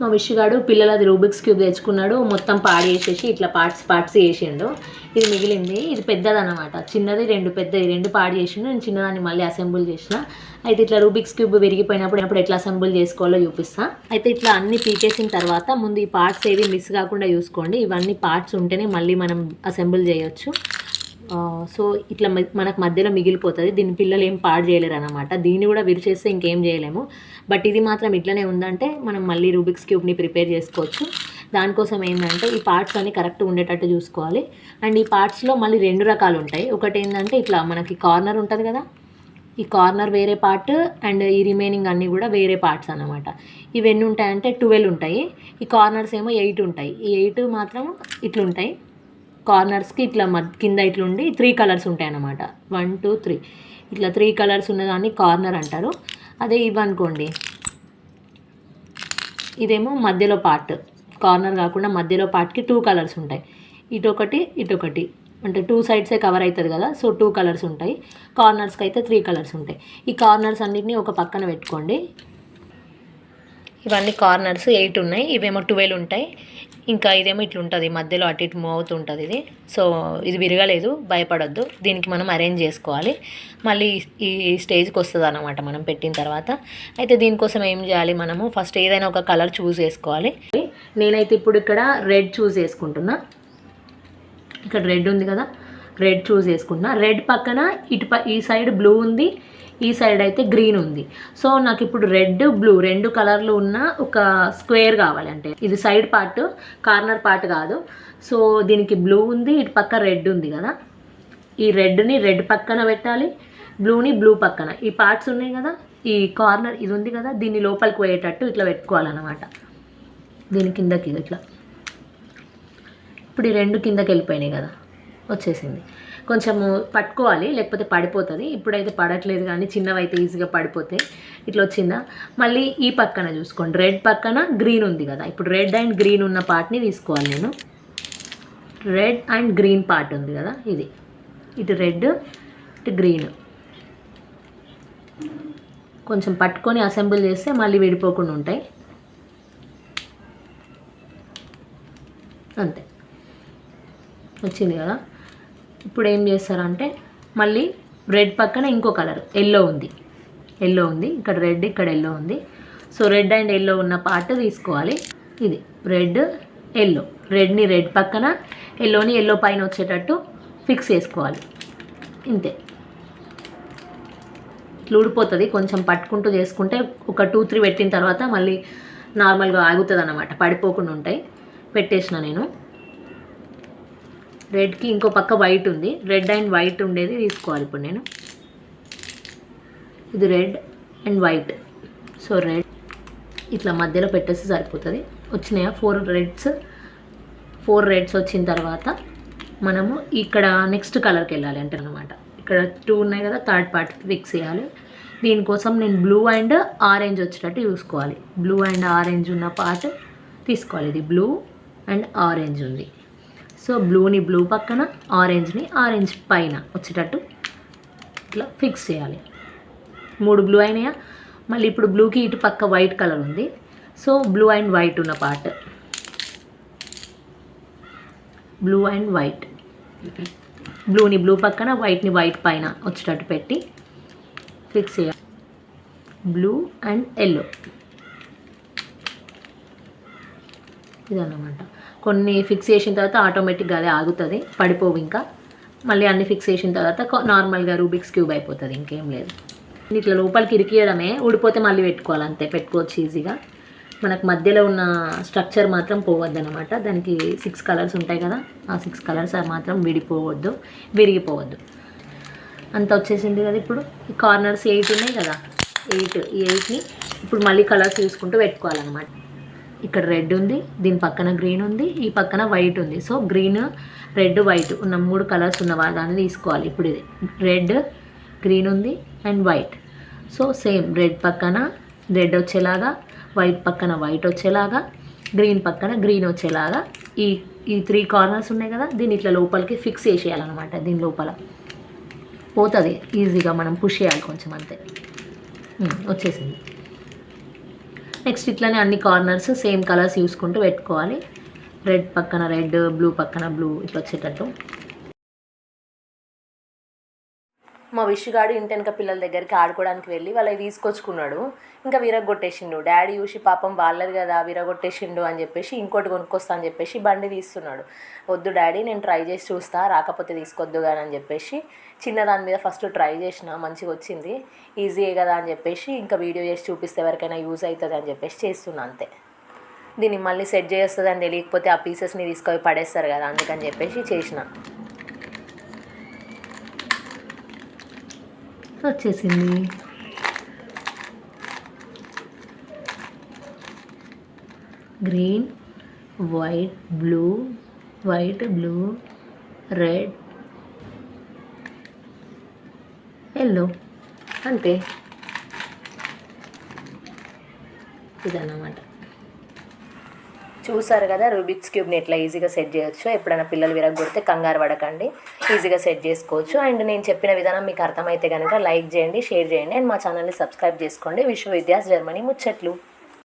మా విషుగాడు పిల్లలది Rubik's cube తెచ్చుకున్నాడు మొత్తం పాడి వేసేసి ఇట్లా పార్ట్స్ పార్ట్స్ చేసిండు. ఇది మిగిలింది ఇది పెద్దది అనమాట చిన్నది రెండు పెద్దది రెండు పాడి చేసిండు. నేను చిన్నదాన్ని మళ్ళీ అసెంబుల్ చేసిన. అయితే ఇట్లా రూబిక్స్ క్యూబ్ విరిగిపోయినప్పుడు ఎప్పుడు ఎట్లా అసెంబుల్ చేసుకోవాలో చూపిస్తా. అయితే ఇట్లా అన్ని పీకేసిన తర్వాత ముందు ఈ పార్ట్స్ ఏవి మిస్ కాకుండా చూసుకోండి. ఇవన్నీ పార్ట్స్ ఉంటేనే మళ్ళీ మనం అసెంబుల్ చేయొచ్చు. సో ఇట్లా మనకు మధ్యలో మిగిలిపోతుంది. దీని పిల్లలు ఏం పాడు చేయలేరు అనమాట దీన్ని కూడా విరిచేస్తే ఇంకేం చేయలేము. బట్ ఇది మాత్రం ఇట్లనే ఉందంటే మనం మళ్ళీ రూబిక్స్ క్యూబ్ని ప్రిపేర్ చేసుకోవచ్చు. దానికోసం ఏంటంటే ఈ పార్ట్స్ అన్ని కరెక్ట్ ఉండేటట్టు చూసుకోవాలి. అండ్ ఈ పార్ట్స్లో మళ్ళీ రెండు రకాలు ఉంటాయి. ఒకటి ఏంటంటే ఇట్లా మనకి కార్నర్ ఉంటుంది కదా? ఈ కార్నర్ వేరే పార్ట్ అండ్ ఈ రిమైనింగ్ అన్నీ కూడా వేరే పార్ట్స్ అన్నమాట. ఇవి ఎన్ని ఉంటాయంటే ట్వెల్వ్ ఉంటాయి. ఈ కార్నర్స్ ఏమో ఎయిట్ ఉంటాయి. ఈ ఎయిట్ మాత్రం ఇట్లుంటాయి. కార్నర్స్కి ఇట్లా మద్ కింద ఇట్లుండి త్రీ కలర్స్ ఉంటాయి అన్నమాట వన్ టూ త్రీ. ఇట్లా త్రీ కలర్స్ ఉన్నదాన్ని కార్నర్ అంటారు. అదే ఇవనుకోండి. ఇదేమో మధ్యలో పార్ట్. కార్నర్ కాకుండా మధ్యలో పార్ట్కి టూ కలర్స్ ఉంటాయి. ఇటొకటి ఇటొకటి. అంటే టూ సైడ్సే కవర్ అవుతుంది కదా సో టూ కలర్స్ ఉంటాయి. కార్నర్స్కి అయితే త్రీ కలర్స్ ఉంటాయి. ఈ కార్నర్స్ అన్నిటిని ఒక పక్కన పెట్టుకోండి. ఇవన్నీ కార్నర్స్ ఎయిట్ ఉన్నాయి. ఇవేమో ట్వెల్వ్ ఉంటాయి. ఇంకా ఇదేమో ఇట్లుంటుంది మధ్యలో అటు ఇటు మూవ్ అవుతుంటుంది ఇది. సో ఇది విరగలేదు భయపడొద్దు. దీనికి మనం అరేంజ్ చేసుకోవాలి. మళ్ళీ ఈ స్టేజ్కి వస్తుంది అనమాట మనం పెట్టిన తర్వాత. అయితే దీనికోసం ఏం చేయాలి మనము? ఫస్ట్ ఏదైనా ఒక కలర్ చూస్ చేసుకోవాలి. నేనైతే ఇప్పుడు ఇక్కడ రెడ్ చూస్ చేసుకుంటున్నా. ఇక్కడ రెడ్ ఉంది కదా రెడ్ చూస్ చేసుకుంటున్నా. రెడ్ పక్కన ఇటు ప ఈ సైడ్ బ్లూ ఉంది. ఈ సైడ్ అయితే గ్రీన్ ఉంది. సో నాకు ఇప్పుడు రెడ్ బ్లూ రెండు కలర్లు ఉన్న ఒక స్క్వేర్ కావాలి. అంటే ఇది సైడ్ పార్ట్ కార్నర్ పార్ట్ కాదు. సో దీనికి బ్లూ ఉంది ఇటు పక్క రెడ్ ఉంది కదా. ఈ రెడ్ని రెడ్ పక్కన పెట్టాలి బ్లూని బ్లూ పక్కన. ఈ పార్ట్స్ ఉన్నాయి కదా ఈ కార్నర్ ఇది ఉంది కదా దీన్ని లోపలికి పోయేటట్టు ఇట్లా పెట్టుకోవాలన్నమాట. దీని కిందకి ఇట్లా. ఇప్పుడు ఈ రెండు కిందకి వెళ్ళిపోయినాయి కదా వచ్చేసింది. కొంచెము పట్టుకోవాలి లేకపోతే పడిపోతుంది. ఇప్పుడైతే పడట్లేదు కానీ చిన్నవైతే ఈజీగా పడిపోతాయి. ఇట్లా వచ్చిందా? మళ్ళీ ఈ పక్కన చూసుకోండి. రెడ్ పక్కన గ్రీన్ ఉంది కదా. ఇప్పుడు రెడ్ అండ్ గ్రీన్ ఉన్న పార్ట్ని తీసుకోవాలి నేను. రెడ్ అండ్ గ్రీన్ పార్ట్ ఉంది కదా ఇది. ఇటు రెడ్ ఇటు గ్రీన్ కొంచెం పట్టుకొని అసెంబుల్ చేస్తే మళ్ళీ విడిపోకుండా ఉంటాయి. అంతే. వచ్చింది కదా? ఇప్పుడు ఏం చేస్తారంటే మళ్ళీ రెడ్ పక్కన ఇంకో కలర్ ఎల్లో ఉంది. ఎల్లో ఉంది ఇక్కడ రెడ్ ఇక్కడ ఎల్లో ఉంది. సో రెడ్ అండ్ ఎల్లో ఉన్న పార్ట్ తీసుకోవాలి. ఇది రెడ్ ఎల్లో. రెడ్ని రెడ్ పక్కన ఎల్లోని ఎల్లో పైన వచ్చేటట్టు ఫిక్స్ చేసుకోవాలి. ఇంతే. ఇట్లా ఊడిపోతుంది కొంచెం పట్టుకుంటూ చేసుకుంటే ఒక టూ త్రీ పెట్టిన తర్వాత మళ్ళీ నార్మల్గా ఆగుతుంది అన్నమాట పడిపోకుండా ఉంటాయి. పెట్టేసిన నేను. రెడ్కి ఇంకో పక్క వైట్ ఉంది. రెడ్ అండ్ వైట్ ఉండేది తీసుకోవాలి ఇప్పుడు నేను. ఇది red and white so red ఇట్లా మధ్యలో పెట్టేస్తే సరిపోతుంది. వచ్చినాయా? ఫోర్ రెడ్స్ ఫోర్ రెడ్స్ వచ్చిన తర్వాత మనము ఇక్కడ నెక్స్ట్ కలర్కి వెళ్ళాలి అంటే అనమాట ఇక్కడ టూ ఉన్నాయి కదా థర్డ్ పార్ట్ ఫిక్స్ చేయాలి. దీనికోసం నేను బ్లూ అండ్ ఆరెంజ్ వచ్చేటట్టు చూసుకోవాలి. బ్లూ అండ్ ఆరెంజ్ ఉన్న పార్ట్ తీసుకోవాలి. ఇది బ్లూ అండ్ ఆరెంజ్ ఉంది. సో బ్లూని బ్లూ పక్కన ఆరెంజ్ని ఆరెంజ్ పైన వచ్చేటట్టు ఇట్లా ఫిక్స్ చేయాలి. మూడు బ్లూ అయినాయా? మళ్ళీ ఇప్పుడు బ్లూకి ఇటు పక్క వైట్ కలర్ ఉంది. సో బ్లూ అండ్ వైట్ ఉన్న పార్ట్ బ్లూ అండ్ వైట్ బ్లూని బ్లూ పక్కన వైట్ని వైట్ పైన వచ్చేటట్టు పెట్టి ఫిక్స్ చేయాలి. బ్లూ అండ్ ఎల్లో ఇదన్నమాట. కొన్ని ఫిక్స్ చేసిన తర్వాత ఆటోమేటిక్గా అదే ఆగుతుంది పడిపోవు ఇంకా. మళ్ళీ అన్ని ఫిక్స్ చేసిన తర్వాత నార్మల్గా రూబిక్స్ క్యూబ్ అయిపోతుంది ఇంకేం లేదు. ఇట్లా లోపలికి ఇరికియడమే ఊడిపోతే మళ్ళీ పెట్టుకోవాలి అంతే పెట్టుకోవచ్చు ఈజీగా మనకు మధ్యలో ఉన్న స్ట్రక్చర్ మాత్రం పోవద్దు అనమాట దానికి సిక్స్ కలర్స్ ఉంటాయి కదా ఆ సిక్స్ కలర్స్ మాత్రం విడిపోవద్దు విరిగిపోవద్దు. అంత వచ్చేసింది కదా ఇప్పుడు. ఈ కార్నర్స్ ఎయిట్ ఉన్నాయి కదా ఎయిట్ ఈ ఎయిట్ని ఇప్పుడు మళ్ళీ కలర్స్ తీసుకుంటూ పెట్టుకోవాలన్నమాట. ఇక్కడ రెడ్ ఉంది దీని పక్కన గ్రీన్ ఉంది ఈ పక్కన వైట్ ఉంది. సో గ్రీన్ రెడ్ వైట్ ఉన్న మూడు కలర్స్ ఉన్న దాన్ని తీసుకోవాలి. ఇప్పుడు ఇది రెడ్ గ్రీన్ ఉంది and white. So same red పక్కన రెడ్ వచ్చేలాగా వైట్ పక్కన వైట్ వచ్చేలాగా గ్రీన్ పక్కన గ్రీన్ వచ్చేలాగా ఈ ఈ త్రీ కార్నర్స్ ఉన్నాయి కదా దీన్ని ఇట్లా లోపలికి ఫిక్స్ చేసేయాలన్నమాట దీని లోపల. పోతుంది. ఈజీగా మనం పుష్ చేయాలి కొంచెం అంతే. వచ్చేసింది. నెక్స్ట్ ఇట్లానే అన్ని కార్నర్స్ సేమ్ కలర్స్ చూసుకుంటూ పెట్టుకోవాలి. రెడ్ పక్కన రెడ్ బ్లూ పక్కన బ్లూ ఇట్లా వచ్చేటట్టు. మా విషుగాడు ఇంటెనక పిల్లల దగ్గరికి ఆడుకోవడానికి వెళ్ళి వాళ్ళకి తీసుకొచ్చుకున్నాడు. ఇంకా విరగొట్టేసిండు. డాడీ చూసి పాపం వాళ్ళది కదా విరగొట్టేసిండు అని చెప్పేసి ఇంకోటి కొనుక్కొస్తా అని చెప్పేసి బండి తీస్తున్నాడు. వద్దు డాడీ నేను ట్రై చేసి చూస్తా రాకపోతే తీసుకొద్దు కానీ అని చెప్పేసి చిన్న దాని మీద ఫస్ట్ ట్రై చేసిన మంచిగా వచ్చింది. ఈజీయే కదా అని చెప్పేసి ఇంకా వీడియో చేసి చూపిస్తే ఎవరికైనా యూజ్ అవుతుంది అని చెప్పేసి చేస్తున్నా అంతే. దీన్ని మళ్ళీ సెట్ చేస్తుంది అని తెలియకపోతే ఆ పీసెస్ని తీసుకొని పడేస్తారు కదా అందుకని చెప్పేసి చేసిన. వచ్చేసింది. Green white blue white blue red yellow అంతే. ఇదన్నమాట. చూసారు కదా రూబిక్స్ క్యూబ్ని ఎట్లా ఈజీగా సెట్ చేయొచ్చు ఎప్పుడైనా పిల్లలు విరగొడితే కంగారు పడకండి. ఈజీగా సెట్ చేసుకోవచ్చు. అండ్ నేను చెప్పిన విధానం మీకు అర్థమైతే కనుక లైక్ చేయండి షేర్ చేయండి. అండ్ మా ఛానల్ని సబ్స్క్రైబ్ చేసుకోండి. విశ్వవిద్యాస్ జర్మనీ ముచ్చట్లు.